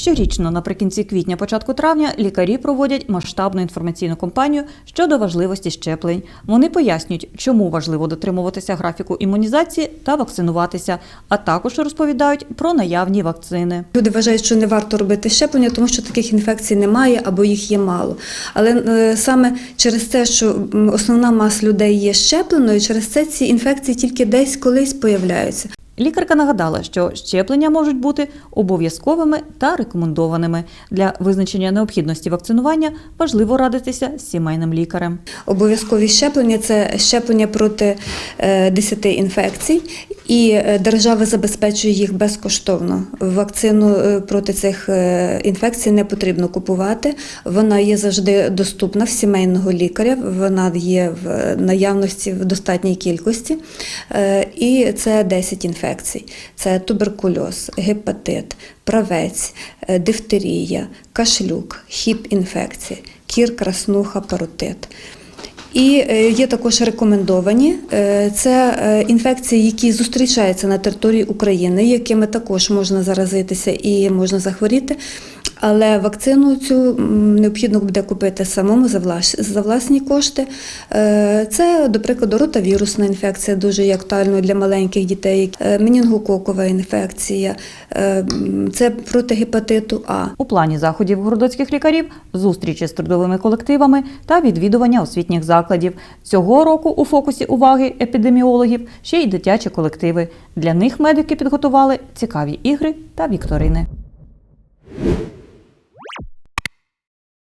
Щорічно наприкінці квітня, початку травня, лікарі проводять масштабну інформаційну кампанію щодо важливості щеплень. Вони пояснюють, чому важливо дотримуватися графіку імунізації та вакцинуватися, а також розповідають про наявні вакцини. Люди вважають, що не варто робити щеплення, тому що таких інфекцій немає або їх є мало. Але е, саме через те, що основна маса людей є щепленою, через це ці інфекції тільки десь колись появляються. Лікарка нагадала, що щеплення можуть бути обов'язковими та рекомендованими. Для визначення необхідності вакцинування важливо радитися з сімейним лікарем. Обов'язкові щеплення це щеплення проти е, 10 інфекцій, і е, держава забезпечує їх безкоштовно. Вакцину е, проти цих е, інфекцій не потрібно купувати. Вона є завжди доступна в сімейного лікаря. Вона є в наявності в достатній кількості. Е, І це 10 інфекцій: це туберкульоз, гепатит, правець, е, дифтерія, кашлюк, хіп-інфекції, кір, краснуха, паротит. І е, є також рекомендовані Е, це е, інфекції, які зустрічаються на території України, якими також можна заразитися і можна захворіти. Але вакцину цю необхідно буде купити самому за власні кошти. Це, до прикладу, ротавірусна інфекція, дуже є актуальною для маленьких дітей, менінгококова інфекція, це проти гепатиту А. У плані заходів городоцьких лікарів зустрічі з трудовими колективами та відвідування освітніх закладів. Цього року у фокусі уваги епідеміологів ще й дитячі колективи. Для них медики підготували цікаві ігри та вікторини.